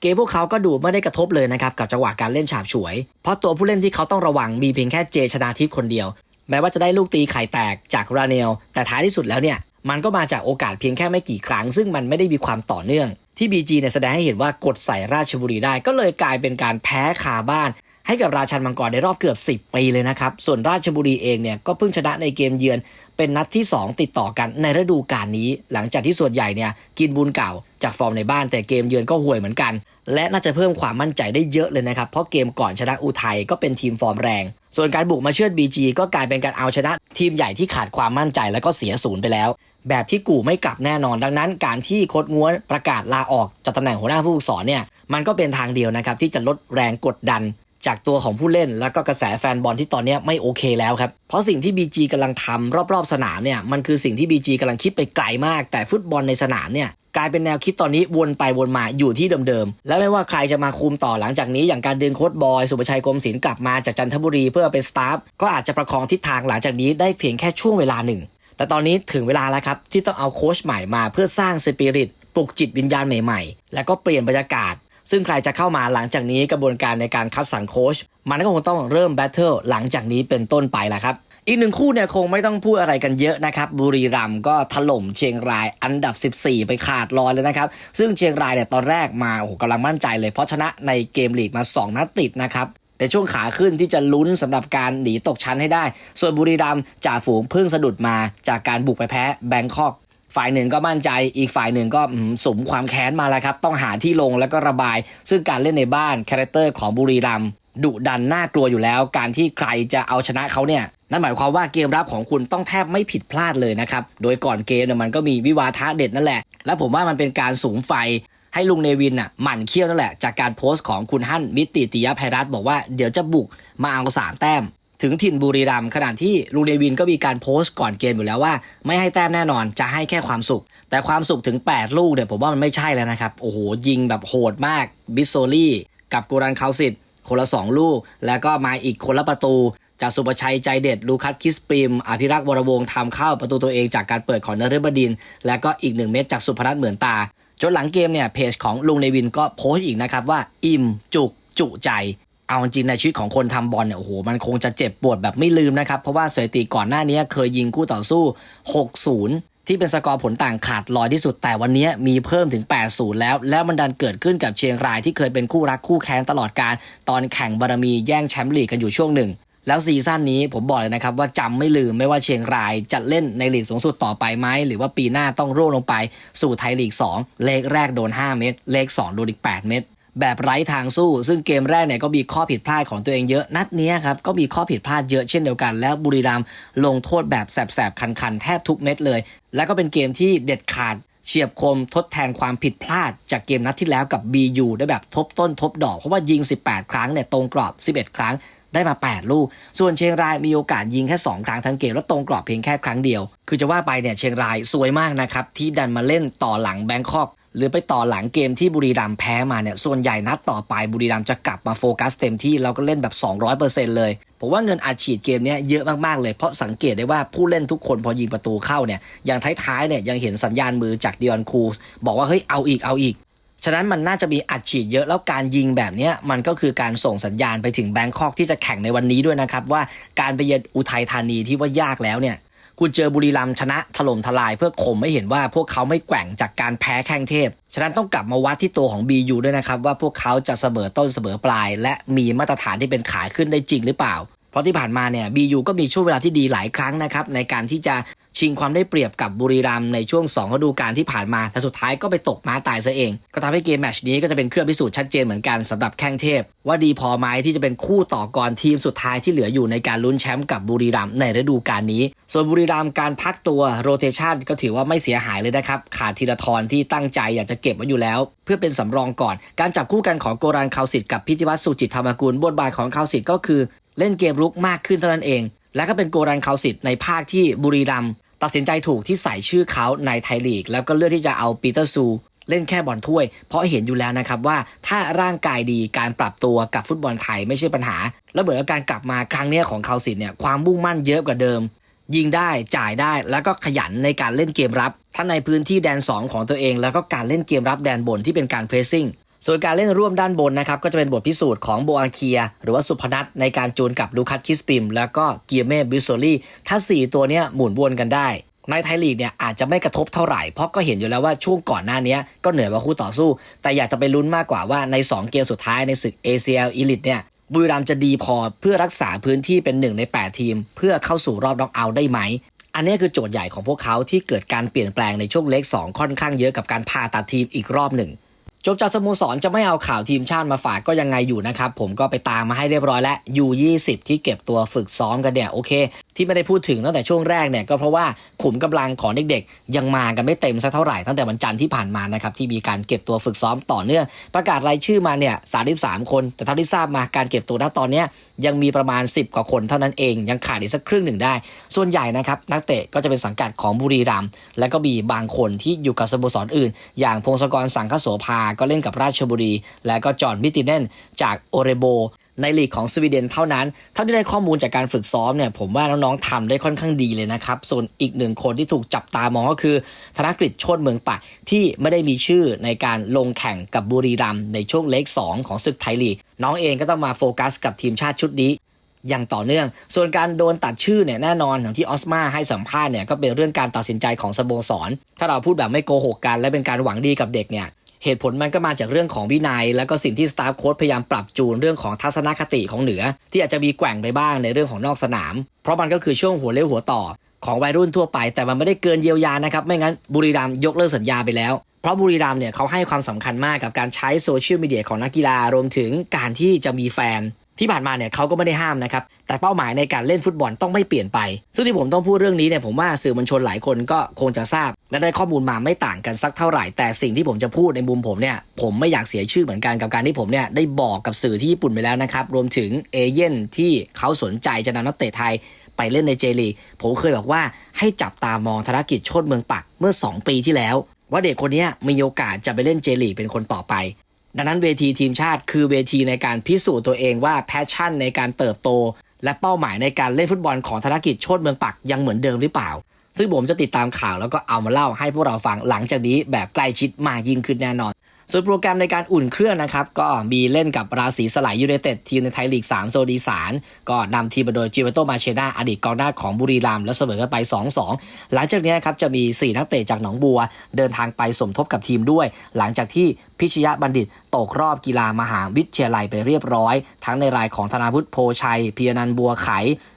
เกมพวกเขาก็ดูไม่ได้กระทบเลยนะครับกับจังหวะการเล่นฉาบฉวย เพราะตัวผู้เล่นที่เขาต้องระวังมีเพียงแค่เจชนาทิพย์คนเดียว แม้ว่าจะได้ลูกตีไข่แตกจากราเนล แต่ท้ายที่สุดแล้วเนี่ยมันก็มาจากโอกาสเพียงแค่ไม่กี่ครั้ง ซึ่งมันไม่ได้มีความต่อเนื่องที่ BG เนี่ยแสดงให้เห็นว่ากดใส่ราชบุรีได้ก็เลยกลายเป็นการแพ้คาบ้าน ให้กับราชันมังกรในรอบเกือบ 10 ปีเลยนะครับ ส่วนราชบุรีเองเนี่ยก็เพิ่งชนะในเกมเยือนเป็นนัดที่ 2 ติดต่อกันในฤดูกาลนี้ หลังจากที่ส่วนใหญ่เนี่ยกินบุญเก่าจากฟอร์มในบ้านแต่เกมเยือนก็ห่วยเหมือนกัน และน่าจะเพิ่มความมั่นใจได้เยอะเลยนะครับเพราะเกมก่อนชนะอุทัยก็เป็นทีมฟอร์มแรง ส่วนการบุกมาเชือด BG ก็กลายเป็นการเอาชนะ ทีมใหญ่ที่ขาดความมั่นใจแล้วก็เสียศูนย์ไปแล้ว แบบที่กูไม่กลับแน่นอน ดังนั้น การที่โค้ดง้วนประกาศลาออกจากตำแหน่งหัวหน้าผู้ฝึกสอนเนี่ยมันก็เป็นทางเดียวนะครับที่จะลดแรงกดดัน จากตัวของผู้เล่น แล้วก็กระแสแฟนบอลที่ตอนนี้ไม่โอเคแล้วครับ เพราะสิ่งที่ BG กำลังทำรอบๆสนามเนี่ยมันคือสิ่งที่ BG กำลังคิดไปไกลมาก แต่ฟุตบอลในสนามเนี่ยกลายเป็นแนวคิดตอนนี้วนไปวนมาอยู่ที่เดิมๆ และไม่ว่าใครจะมาคุมต่อหลังจากนี้ อย่างการดึงโค้ดบอย สุประชัยกรมศิลป์กลับมาจากจันทบุรีเพื่อเป็นสตาฟก็อาจจะประคองทิศทางหลังจากนี้ได้เพียงแค่ช่วงเวลาหนึ่ง แต่ตอนนี้ถึงเวลาแล้วครับที่ต้องเอาโค้ชใหม่มาเพื่อสร้างสปิริตปลุกจิตวิญญาณใหม่ๆ แล้วก็เปลี่ยนบรรยากาศ ซึ่งใครจะเข้ามาหลังจากนี้กระบวนการในการคัดสรรโค้ชมันก็คงต้องเริ่มแบทเทิลหลังจากนี้เป็นต้นไปแหละครับอีกหนึ่งคู่เนี่ยคงไม่ต้องพูดอะไรกันเยอะนะครับ บุรีรัมย์ก็ถล่มเชียงรายอันดับ 14 ไปขาดลอยเลยนะครับ ซึ่งเชียงรายเนี่ยตอนแรกมาโอ้โหกำลังมั่นใจเลย เพราะชนะในเกมลีกมา 2 นัดติดนะครับแต่ช่วงขาขึ้นที่จะลุ้นสำหรับการหนีตกชั้นให้ได้ ส่วนบุรีรัมย์จ่าฝูงเพิ่งสะดุดมาจากการบุกไปแพ้แบงคอก ฝ่ายหนึ่งก็มั่นใจอีกฝ่ายหนึ่งก็สมความแค้นมาแล้วครับ ต้องหาที่ลงแล้วก็ระบาย ซึ่งการเล่นในบ้านคาแรคเตอร์ของบุรีรัมดุดันน่ากลัวอยู่แล้ว การที่ใครจะเอาชนะเขาเนี่ยนั่นหมายความว่าเกมรับของคุณต้องแทบไม่ผิดพลาดเลยนะครับ โดยก่อนเกมเนี่ยมันก็มีวิวาทะเด็ดนั่นแหละ และผมว่ามันเป็นการสูงไฟให้ลุงเนวินน่ะหมั่นเคี้ยวนั่นแหละ จากการโพสต์ของคุณฮั่นมิติติยภัยรัตน์บอกว่าเดี๋ยวจะบุกมาเอาสามแต้ม ถึงถิ่นบุรีรัมย์ขณะที่ลุงเดวินก็มีการโพสต์ก่อนเกมอยู่แล้วว่า ไม่ให้แต้มแน่นอนจะให้แค่ความสุข แต่ความสุขถึง 8 ลูกเนี่ยผมว่ามันไม่ใช่แล้วนะครับ โอ้โห ยิงแบบโหดมากบิสโซลี่ กับกูรันคาวสิตคนละ 2 ลูก แล้วก็มาอีกคนละประตู จากสุประชัยใจเด็ด ลูคัสคิสปริม อภิรักษ์วรวงศ์ทำเข้าประตูตัวเองจากการเปิดของนฤบดิน และก็อีกหนึ่งเม็ดจากสุพนัทเหมือนตาจนหลังเกมเนี่ยเพจของลุงเนวินก็โพสต์อีกนะครับว่าอิ่มจุกจุใจ เอาจริงในชีวิตของคนทำบอลเนี่ยโอ้โหมันคงจะเจ็บปวดแบบไม่ลืมนะครับ เพราะว่าสถิติก่อนหน้านี้เคยยิงคู่ต่อสู้ 6-0 ที่เป็นสกอร์ผลต่างขาดลอยที่สุด แต่วันนี้มีเพิ่มถึง 8-0 แล้ว แล้วมันดันเกิดขึ้นกับเชียงรายที่เคยเป็นคู่รักคู่แค้นตลอดการ ตอนแข่งบารมีแย่งแชมป์ลีกกันอยู่ช่วงหนึ่งแล้วซีซั่นนี้ผมบอกเลยนะครับว่าจำไม่ลืมไม่ว่าเชียงรายจะเล่นในลีกสูงสุดต่อไปไหมหรือว่าปีหน้าต้องร่วงลงไปสู่ไทยลีก 2 เลขแรกโดน 5 เม็ดเลข 2 โดนอีก 8 เม็ด แบบไร้ทางสู้ ซึ่งเกมแรกเนี่ยก็มีข้อผิดพลาดของตัวเองเยอะนัดนี้ครับก็มีข้อผิดพลาดเยอะเช่นเดียวกัน แล้วบุรีรัมย์ลงโทษแบบแสบๆ คันๆ แทบทุกเม็ดเลย แล้วก็เป็นเกมที่เด็ดขาดเฉียบคมทดแทนความผิดพลาด จากเกมนัดที่แล้วกับ BU ได้แบบทบต้นทบดอกเพราะว่ายิง 18 ครั้งเนี่ยตรงกรอบ 11 ครั้งได้มา 8 ลูก ส่วนเชียงรายมีโอกาสยิงแค่ 2 ครั้งทั้งเกม แล้วตรงกรอบเพียงแค่ครั้งเดียว คือจะว่าไปเนี่ยเชียงรายสวยมากนะครับ ที่ดันมาเล่นต่อหลังแบงคอก หรือไปต่อหลังเกมที่บุรีรัมย์แพ้มาเนี่ยส่วนใหญ่นัดต่อไปบุรีรัมย์จะกลับมาโฟกัสเต็มที่แล้วก็เล่นแบบ 200%เลยผมว่าเงินอาชีดเกมนี้เยอะมากๆเลยเพราะสังเกตได้ว่าผู้เล่นทุกคนพอยิงประตูเข้าเนี่ยอย่างท้ายๆเนี่ยยังเห็นสัญญาณมือจากดิออนคูสบอกว่าเฮ้ยเอาอีกเอาอีกฉะนั้นมันน่าจะมีอัดฉีดเยอะแล้วการยิงแบบนี้มันก็คือการส่งสัญญาณไปถึงแบงคอกที่จะแข่งในวันนี้ด้วยนะครับ ว่าการไปเยือนอุทัยธานีที่ว่ายากแล้วเนี่ย คุณเจอบุรีรัมชนะถล่มทลายเพื่อข่มไม่เห็นว่าพวกเขาไม่แกว่งจากการแพ้แข้งเทพ ฉะนั้นต้องกลับมาวัดที่ตัวของ BU ด้วยนะครับ ว่าพวกเขาจะเสมอต้นเสมอปลาย และมีมาตรฐานที่เป็นขาขึ้นได้จริงหรือเปล่า เพราะที่ผ่านมาเนี่ย BU ก็มีช่วงเวลาที่ดีหลายครั้งนะครับในการที่จะ ชิงความได้เปรียบกับบุรีรัมย์ในช่วง2ฤดูกาลที่ผ่านมาแต่สุดท้ายก็ไปตกม้าตายซะเอง ก็ทำให้เกมแมชนี้ก็จะเป็นเครื่องพิสูจน์ชัดเจนเหมือนกันสำหรับแข้งเทพ ว่าดีพอไหมที่จะเป็นคู่ต่อกรทีมสุดท้ายที่เหลืออยู่ในการลุ้นแชมป์กับบุรีรัมย์ในฤดูกาลนี้ ส่วนบุรีรัมย์การพักตัวโรเตชันก็ถือว่าไม่เสียหายเลยนะครับขาดธีรทรที่ตั้งใจอยากจะเก็บไว้อยู่แล้ว เพื่อเป็นสำรองก่อน การจับคู่กันของโกรันคาวสิทธิ์กับพิธิวัฒน์สุจิตธรรมกุลบทบาทของคาวสิทธิ์ก็คือ เล่นเกมรุกมากขึ้นเท่านั้นเองและก็เป็นโกรันคาวสิทธิ์ในภาคที่บุรีรัมย์ ตัดสินใจถูกที่ใส่ชื่อเขาในไทยลีก แล้วก็เลือกที่จะเอาปีเตอร์ซูเล่นแค่บอลถ้วย เพราะเห็นอยู่แล้วนะครับว่าถ้าร่างกายดีการปรับตัวกับฟุตบอลไทยไม่ใช่ปัญหา แล้วเหมือนกับการกลับมาครั้งนี้ของคาสิทธิ์เนี่ยความมุ่งมั่นเยอะกว่าเดิม ยิงได้จ่ายได้แล้วก็ขยันในการเล่นเกมรับ ทั้งในพื้นที่แดน 2 ของตัวเอง แล้วก็การเล่นเกมรับแดนบนที่เป็นการเพรสซิ่ง ส่วนการเล่นร่วมด้านบนนะครับก็จะเป็นบทพิสูจน์ของโบอังเคีย หรือว่าสุพนัทในการจูนกับลูคัสคิสปิม แล้วก็เกียร์เม่บิโซลี่ถ้า 4 ตัวเนี้ยหมุนวนกันได้ ในไทยลีกเนี่ยอาจจะไม่กระทบเท่าไหร่ เพราะก็เห็นอยู่แล้วว่าช่วงก่อนหน้านี้ก็เหนื่อยกว่าคู่ต่อสู้ แต่อยากจะไปลุ้นมากกว่าว่าใน 2 เกมสุดท้ายในศึก ACL Elite เนี่ยบุรีรัมจะดีพอเพื่อรักษาพื้นที่เป็นหนึ่งใน 8 ทีม เพื่อเข้าสู่รอบน็อกเอาท์ได้ไหมอันนี้คือโจทย์ใหญ่ของพวกเขาที่เกิดการเปลี่ยนแปลงในช่วงเล็ก2ค่อนข้างเยอะกับการพาตัดทีมอีกรอบหนึ่ง จบจากสโมสรจะไม่เอาข่าวทีมชาติมาฝากก็ยังไงอยู่นะครับ ผมก็ไปตามมาให้เรียบร้อยแล้ว U20 ที่เก็บตัวฝึกซ้อมกันเนี่ยโอเค ที่ไม่ได้พูดถึงตั้งแต่ช่วงแรกเนี่ยก็เพราะว่าขุมกำลังของเด็กๆ ยังมากันไม่เต็มสักเท่าไหร่ตั้งแต่วันจันทร์ที่ผ่านมานะครับที่มีการเก็บตัวฝึกซ้อมต่อเนื่องประกาศรายชื่อมาเนี่ย33 คน แต่เท่าที่ทราบมาการเก็บตัวณตอนนี้ยังมีประมาณ 10 กว่าคนเท่านั้นเอง ยังขาดอีกสักครึ่งหนึ่งได้ ส่วนใหญ่นะครับนักเตะก็จะเป็นสังกัดของบุรีรัมย์และก็มีบางคนที่อยู่กับสโมสรอื่น อย่างพงศกรสังคโสภาก็เล่นกับราชบุรี และก็จอห์นมิติเนนจากโอเรโบ ในลีกของสวีเดนเท่านั้นถ้าที่ได้ข้อมูลจากการฝึกซ้อมเนี่ยผมว่าน้องๆทำได้ค่อนข้างดีเลยนะครับ ส่วนอีกหนึ่งคนที่ถูกจับตามองก็คือ ธนกฤษโชติเมืองปะที่ไม่ได้มีชื่อในการลงแข่งกับบุรีรัมในช่วงเล็ก2ของศึกไทยลีก น้องเองก็ต้องมาโฟกัสกับทีมชาติชุดนี้อย่างต่อเนื่อง ส่วนการโดนตัดชื่อเนี่ยแน่นอนอย่างที่ออสมาให้สัมภาษณ์เนี่ยก็เป็นเรื่องการตัดสินใจของสโมสร ถ้าเราพูดแบบไม่โกหกกันและเป็นการหวังดีกับเด็กเนี่ย เหตุผลมันก็มาจากเรื่องของวินัย แล้วก็สิ่งที่สตาฟโค้ชพยายามปรับจูนเรื่องของทัศนคติของเหนือ ที่อาจจะมีแกว่งไปบ้างในเรื่องของนอกสนาม เพราะมันก็คือช่วงหัวเลี้ยวหัวต่อ ของวัยรุ่นทั่วไป แต่มันไม่ได้เกินเยียวยานะครับไม่งั้นบุรีรัมยกเลิกสัญญาไปแล้วเพราะบุรีรัมเนี่ยเขาให้ความสำคัญมากกับการใช้โซเชียลมีเดียของนักกีฬารวมถึงการที่จะมีแฟน ที่ผ่านมาเนี่ยเขาก็ไม่ได้ห้ามนะครับ แต่เป้าหมายในการเล่นฟุตบอลต้องไม่เปลี่ยนไป ซึ่งที่ผมต้องพูดเรื่องนี้เนี่ยผมว่าสื่อมวลชนหลายคนก็คงจะทราบ และได้ข้อมูลมาไม่ต่างกันสักเท่าไหร่ แต่สิ่งที่ผมจะพูดในมุมผมเนี่ยผมไม่อยากเสียชื่อเหมือนกันกับการที่ผมเนี่ยได้บอกกับสื่อที่ญี่ปุ่นไปแล้วนะครับรวมถึงเอเย่นที่เขาสนใจจะนำนักเตะไทยไปเล่นในเจลีผมเคยบอกว่าให้จับตามองธนกิจโชติเมืองปักเมื่อ 2 ปีที่แล้ว ว่าเด็กคนนี้มีโอกาสจะไปเล่นเจลีเป็นคนต่อไป ดังนั้นเวทีทีมชาติคือเวทีในการพิสูจน์ตัวเองว่าแพชชั่นในการเติบโต และเป้าหมายในการเล่นฟุตบอลของธนกิจโชติเมืองปักยังเหมือนเดิมหรือเปล่า ซึ่งผมจะติดตามข่าวแล้วก็เอามาเล่าให้พวกเราฟังหลังจากนี้แบบใกล้ชิดมากยิ่งขึ้นแน่นอน ส่วนโปรแกรมในการอุ่นเครื่องนะครับ ก็มีเล่นกับราศีสลายยูไนเต็ดทีมในไทยลีก 3 โซนอีสาน ก็นำทีมมาโดยจิเวโตมาเชนาอดีตกองหน้าของบุรีรัมย์และเสมอกันไป 2-2 หลังจากนี้ครับจะมี 4 นักเตะจากหนองบัว เดินทางไปสมทบกับทีมด้วย หลังจากที่พิชยะบัณฑิตตกรอบกีฬามหาวิทยาลัยไปเรียบร้อย ทั้งในรายของธนาวุฒิโพชัยพียนันบัวไข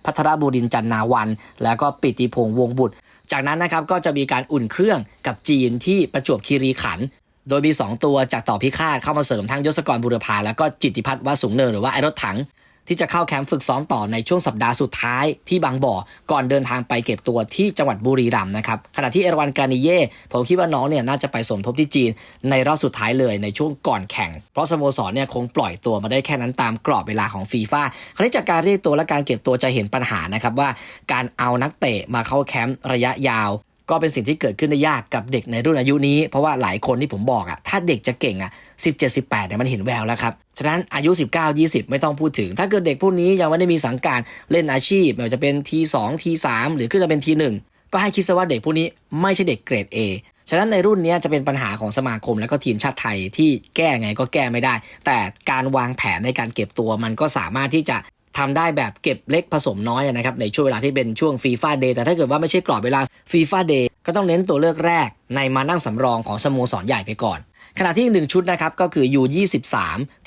พัทรบุรินจันนาวัน แล้วก็ปิติพงษ์วงบุตร จากนั้นนะครับก็จะมีการอุ่นเครื่องกับจีนที่ประจวบคีรีขันธ์ โดยมี 2 ตัวจากต่อพิฆาตเข้ามาเสริมทั้งยศกรบุรพาแล้วก็จิติพัฒน์วสุงเนินหรือว่าไอรถถัง ที่จะเข้าแคมป์ฝึกซ้อมต่อในช่วงสัปดาห์สุดท้ายที่บางบ่อ ก่อนเดินทางไปเก็บตัวที่จังหวัดบุรีรัมย์นะครับขณะที่เอราวันกานิเย่ผมคิดว่าน้องเนี่ยน่าจะไปสมทบที่จีน ในรอบสุดท้ายเลยในช่วงก่อนแข่ง เพราะสโมสรเนี่ยคงปล่อยตัวมาได้แค่นั้นตามกรอบเวลาของฟีฟ่าคราวนี้จากการเรียกตัวและการเก็บตัวจะเห็นปัญหานะครับว่าการเอานักเตะมาเข้าแคมป์ระยะยาว ก็เป็นสิ่งที่เกิดขึ้นได้ยากกับเด็กในรุ่นอายุนี้ เพราะว่าหลายคนที่ผมบอกอะถ้าเด็กจะเก่งอะ17 18เนี่ยมันเห็นแววแล้วครับ ฉะนั้นอายุ 19 20 ไม่ต้องพูดถึง ถ้าเกิดเด็กพวกนี้ยังไม่ได้มีสังกัดเล่นอาชีพไม่ว่าจะเป็น T2 T3 หรือขึ้นจะเป็น T1 ก็ให้คิดซะว่าเด็กพวกนี้ไม่ใช่เด็กเกรด A ฉะนั้นในรุ่นนี้จะเป็นปัญหาของสมาคมและก็ทีมชาติไทยที่แก้ไงก็แก้ไม่ได้ แต่การวางแผนในการเก็บตัวมันก็สามารถที่จะ ทำได้แบบเก็บเล็กผสมน้อยนะครับในช่วงเวลาที่เป็นช่วงฟีฟ่าเดย์แต่ถ้าเกิดว่าไม่ใช่กรอบเวลาฟีฟ่าเดย์ก็ต้องเน้นตัวเลือกแรกในมานั่งสำรองของสโมสรใหญ่ไปก่อน ขณะที่อีกหนึ่งชุดนะครับก็คือ U23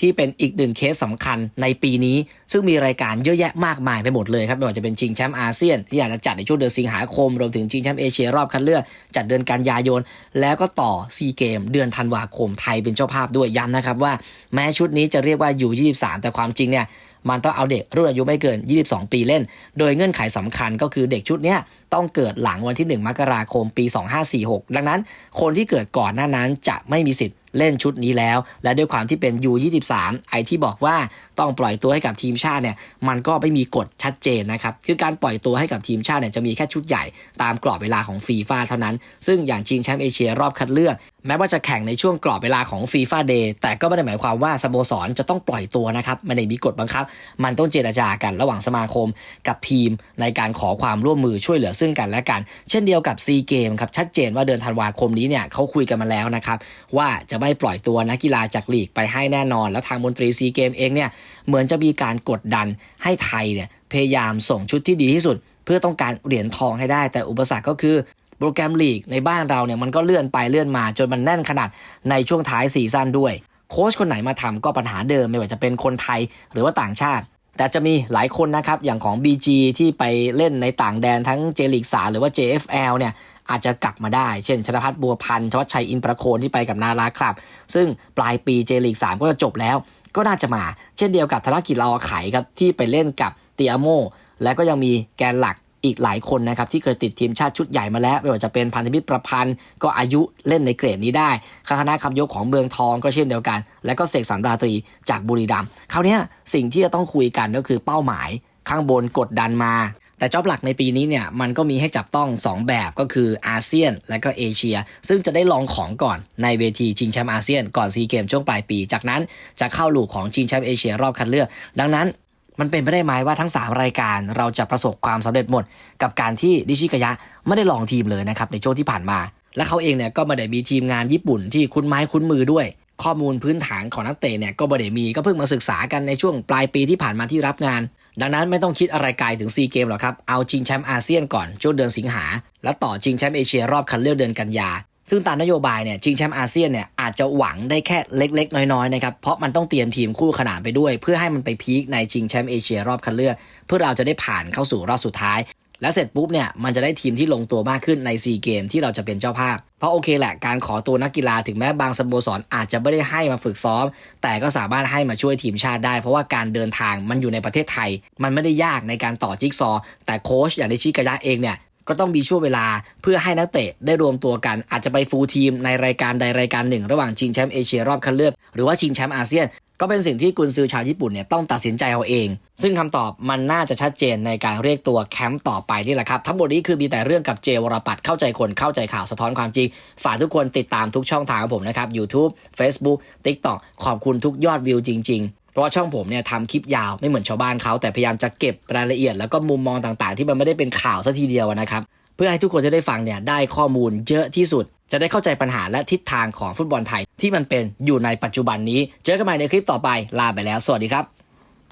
ที่เป็นอีกหนึ่งเคสสำคัญในปีนี้ ซึ่งมีรายการเยอะแยะมากมายไปหมดเลยครับไม่ว่าจะเป็นชิงแชมป์อาเซียน ที่อยากจะจัดในช่วงเดือนสิงหาคม รวมถึงชิงแชมป์เอเชียรอบคัดเลือกจัดเดือนกันยายน แล้วก็ต่อซีเกมเดือนธันวาคมไทยเป็นเจ้าภาพด้วยย้ำนะครับว่าแม้ชุดนี้จะเรียกว่า U23 แต่ความจริงเนี่ย มันต้องเอาเด็กรุ่นอายุไม่เกิน 22 ปีเล่น โดยเงื่อนไขสำคัญก็คือเด็กชุดนี้ต้องเกิดหลังวันที่ 1 มกราคมปี 2546 ดังนั้น คนที่เกิดก่อนหน้านั้นจะไม่มีสิทธิ์เล่นชุดนี้แล้ว และด้วยความที่เป็น U23 ไอที่บอกว่าต้องปล่อยตัวให้กับทีมชาติเนี่ย มันก็ไม่มีกฎชัดเจนนะครับ คือการปล่อยตัวให้กับทีมชาติเนี่ยจะมีแค่ชุดใหญ่ตามกรอบเวลาของฟีฟ่าเท่านั้น ซึ่งอย่างชิงแชมป์เอเชียรอบคัดเลือก แม้ว่าจะแข่งในช่วงกรอบเวลาของฟีฟ่าเดย์แต่ก็ไม่ได้หมายความว่าสโมสรจะต้องปล่อยตัวนะครับไม่ได้มีกฎบังคับ มันต้องเจรจากันระหว่างสมาคมกับทีมในการขอความร่วมมือช่วยเหลือซึ่งกันและกัน เช่นเดียวกับซีเกมครับชัดเจนว่าเดือนธันวาคมนี้เนี่ยเขาคุยกันมาแล้วนะครับว่าจะไม่ปล่อยตัวนักกีฬาจากลีกไปให้แน่นอน แล้วทางมนตรีซีเกมเองเนี่ยเหมือนจะมีการกดดันให้ไทยเนี่ยพยายามส่งชุดที่ดีที่สุด เพื่อต้องการเหรียญทองให้ได้ แต่อุปสรรคก็คือ โปรแกรมลีกในบ้านเราเนี่ยมันก็เลื่อนไปเลื่อนมาจนมันแน่นขนาดในช่วงท้ายซีซั่นด้วย โค้ชคนไหนมาทำก็ปัญหาเดิมไม่ว่าจะเป็นคนไทยหรือว่าต่างชาติ แต่จะมีหลายคนนะครับ อย่างของ BG ที่ไปเล่นในต่างแดนทั้งเจลีกสาหรือว่า JFL เนี่ยอาจจะกลับมาได้ เช่น ชนพัฒน์บัวพันธ์ชวัชชัยอินประโคนที่ไปกับนาราครับ ซึ่งปลายปีเจลีกสามก็จะจบแล้ว ก็น่าจะมา เช่นเดียวกับธนกิจลาวไขครับที่ไปเล่นกับเตียโม และก็ยังมีแกนหลัก อีกหลายคนนะครับที่เคยติดทีมชาติชุดใหญ่มาแล้ว ไม่ว่าจะเป็นพันธมิตรประพันธ์ก็อายุเล่นในเกรดนี้ได้คณะคำยกของเมืองทองก็เช่นเดียวกัน และก็เสกสรรราตรีจากบุรีรัมย์คราวนี้สิ่งที่จะต้องคุยกันก็คือเป้าหมายข้างบนกดดันมา แต่จ็อบหลักในปีนี้เนี่ยมันก็มีให้จับต้อง 2 แบบก็คืออาเซียนและก็เอเชีย ซึ่งจะได้ลองของก่อนในเวทีชิงแชมป์อาเซียนก่อนซีเกมช่วงปลายปี จากนั้นจะเข้าลูกของชิงแชมป์เอเชียรอบคัดเลือก ดังนั้น มันเป็นไปได้ไหมว่าทั้ง 3 รายการเราจะประสบความสำเร็จหมด กับการที่ดิชิกายะไม่ได้ลองทีมเลยนะครับในช่วงที่ผ่านมา และเขาเองเนี่ยก็ไม่ได้มีทีมงานญี่ปุ่นที่คุ้นไม้คุ้นมือด้วย ข้อมูลพื้นฐานของนักเตะเนี่ยก็ไม่ได้มีก็เพิ่งมาศึกษากันในช่วงปลายปีที่ผ่านมาที่รับงาน ดังนั้นไม่ต้องคิดอะไรไกลถึงซีเกมหรอกครับเอาชิงแชมป์อาเซียนก่อนช่วงเดือนสิงหา แล้วต่อชิงแชมป์เอเชียรอบคัดเลือกเดือนกันยา ซึ่งตามนโยบายเนี่ยชิงแชมป์อาเซียนเนี่ยอาจจะหวังได้แค่เล็ก ๆ น้อยๆนะครับเพราะมันต้องเตรียมทีมคู่ขนานไปด้วย เพื่อให้มันไปพีคในชิงแชมป์เอเชียรอบคัดเลือก เพื่อเราจะได้ผ่านเข้าสู่รอบสุดท้าย และเสร็จปุ๊บเนี่ยมันจะได้ทีมที่ลงตัวมากขึ้นในซีเกมที่เราจะเป็นเจ้าภาพ เพราะโอเคแหละการขอตัวนักกีฬาถึงแม้บางสโมสรอาจจะไม่ได้ให้มาฝึกซ้อม แต่ก็สามารถให้มาช่วยทีมชาติได้ เพราะว่าการเดินทางมันอยู่ในประเทศไทย มันไม่ได้ยากในการต่อจิ๊กซอว์แต่โค้ชอย่างในชิกายะเองเนี่ย ก็ต้องมีช่วงเวลาเพื่อให้นักเตะได้รวมตัวกัน อาจจะไปฟูลทีมในรายการใดรายการหนึ่ง ระหว่างชิงแชมป์เอเชียรอบคัดเลือก หรือว่าชิงแชมป์อาเซียน ก็เป็นสิ่งที่กุนซือชาวญี่ปุ่นเนี่ยต้องตัดสินใจเอาเอง ซึ่งคำตอบมันน่าจะชัดเจนในการเรียกตัวแคมป์ต่อไปนี่แหละครับ ทั้งหมดนี้คือมีแต่เรื่องกับเจวรปัตเข้าใจคนเข้าใจข่าวสะท้อนความจริง ฝากทุกคนติดตามทุกช่องทางของผมนะครับ YouTube Facebook TikTok ขอบคุณทุกยอดวิวจริง ๆ เพราะว่าช่องผมเนี่ยทำคลิปยาวไม่เหมือนชาวบ้านเขาแต่พยายามจะเก็บรายละเอียด แล้วก็มุมมองต่างๆ ที่มันไม่ได้เป็นข่าวซะทีเดียวนะครับ เพื่อให้ทุกคนจะได้ฟังเนี่ยได้ข้อมูลเยอะที่สุด จะได้เข้าใจปัญหาและทิศทางของฟุตบอลไทยที่มันเป็นอยู่ในปัจจุบันนี้ เจอกันใหม่ในคลิปต่อไปลาไปแล้ว สวัสดีครับ